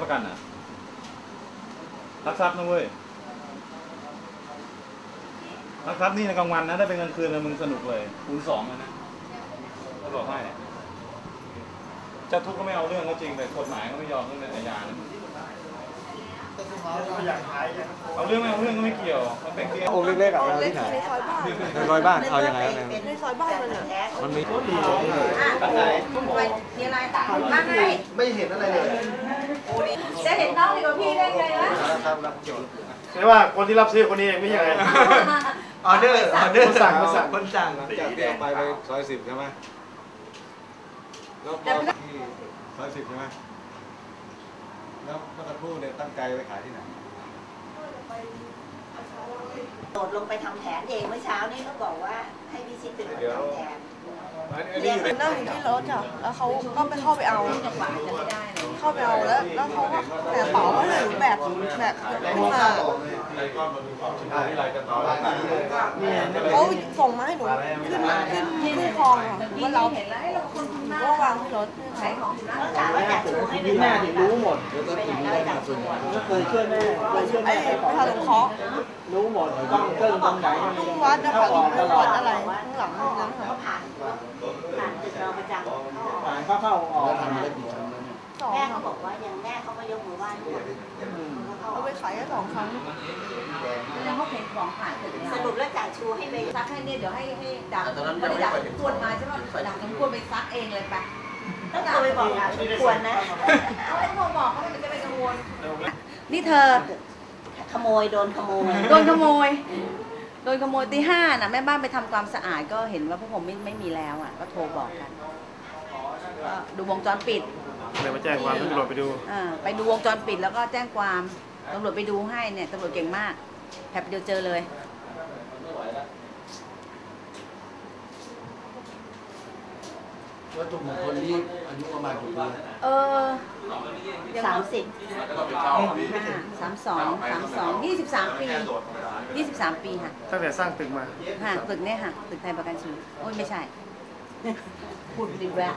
ทรัพย์นะเว้ยลักทรัพย์นี่ในกลางวันนะถ้าเป็นกลางคืนนะมึงสนุกเลยคูณสองเลยนะเขาบอกให้เจ้าทุกข์ก็ไม่เอาเรื่องก็จริงแต่กฎหมายเขาไม่ยอมเรื่องอาญานะเอาเรื่องไม่เอาเรื่องก็ไม่เกี่ยวมันเป็นเกี่ยวองค์เล็กๆอะเอาเล็ที่กไหนในซอยบ้านในซอยบ้านเอายังไงเอายังไงในซอยบ้านมันอะมันมีมีอะไรมาไงไม่เห็นอะไรเลย จะเห็นน้องดีกว่าพี่ได้ไงวะใช่ว่าคนที่รับซื้อคนนี้เองไม่ใช่ไงออเดอร์ออเดอร์คนสั่งคนสั่งคนสั่งหลังจากที่เอาไปไปซอยสิบใช่ไหมแล้วพอที่ซอยสิบใช่ไหมแล้วเมื่อสักครู่เนี่ยตั้งใจไปขายที่ไหนโดดลงไปทำแผนเองเมื่อเช้านี่ก็บอกว่าให้พี่ชิดเป็นคนทำแผนอันนี้อยู่ในนั่งอยู่ที่รถอะแล้วเขาก็ไปเข้าไปเอาจังหวะจะไม่ได้ เข้าไปเอาแล้ว แล้วเขาก็แต่กเป๋าก็เลยแบบแบบขึ้นมาเขาส่งมาให้หนูขึ้นขึ้นขึ้นคลองอะว่าเราเห็นแล้วเราคนทำหน้าก็วางที่รถขายของอยู่แล้วถามว่าอยากชูให้เป็นแม่ถึงรู้หมดกชูเคยช่วยแม่เคยช่วยแม่ประธานสงเคราะรู้หมดต้องเครื่องตรงไหนทุ่งวัดนะคะทุ่งวัดอะไรข้างหลังนั้นค่ะผ่านผ่านตึกเราประจำผ่านเข้าเข้าออก สอง แม่ ค่ะ เขา บอกว่าอย่างแม่เขาก็ยกมือไหว้ทุกคนเอาไปขายแค่สองครั้งแล้วเขาเห็นของผ่านตึกสรุปแล้วจ่ายชูให้ไปซักให้เนี่ยเดี๋ยวให้ให้ดาบไม่ได้ดาบสมควรมาใช่ไหมดาบสมควรไปซักเองเลยปะต้องโทรไปบอกดาบสมควรนะเขาไม่โทรบอกเขาจะไปกังวลนี่เธอ ขโมยโดนขโมยโดนขโมยโดนขโมยตีห้าน่ะแม่บ้านไปทำความสะอาดก็เห็นว่าพวกผมไม่ไม่มีแล้วอะ ก็โทรบอกกัน ก็ดูวงจรปิด เลยมาแจ้งความให้ตำรวจไปดูอ่าไปดูวงจรปิดแล้วก็แจ้งความตำรวจไปดูให้เนี่ยตำรวจเก่งมากแป๊บเดียวเจอเลย วัตถุมงคลนี้อายุประมาณกี่ปีเออสามสิบสามสองสามสองยี่สิบสามปียี่สิบสามปีค่ะตั้งแต่สร้างตึกมา ค่ะตึกเนี่ยค่ะตึกไทยประกันชีวิตโอ้ยไม่ใช่ พูดดีแวะ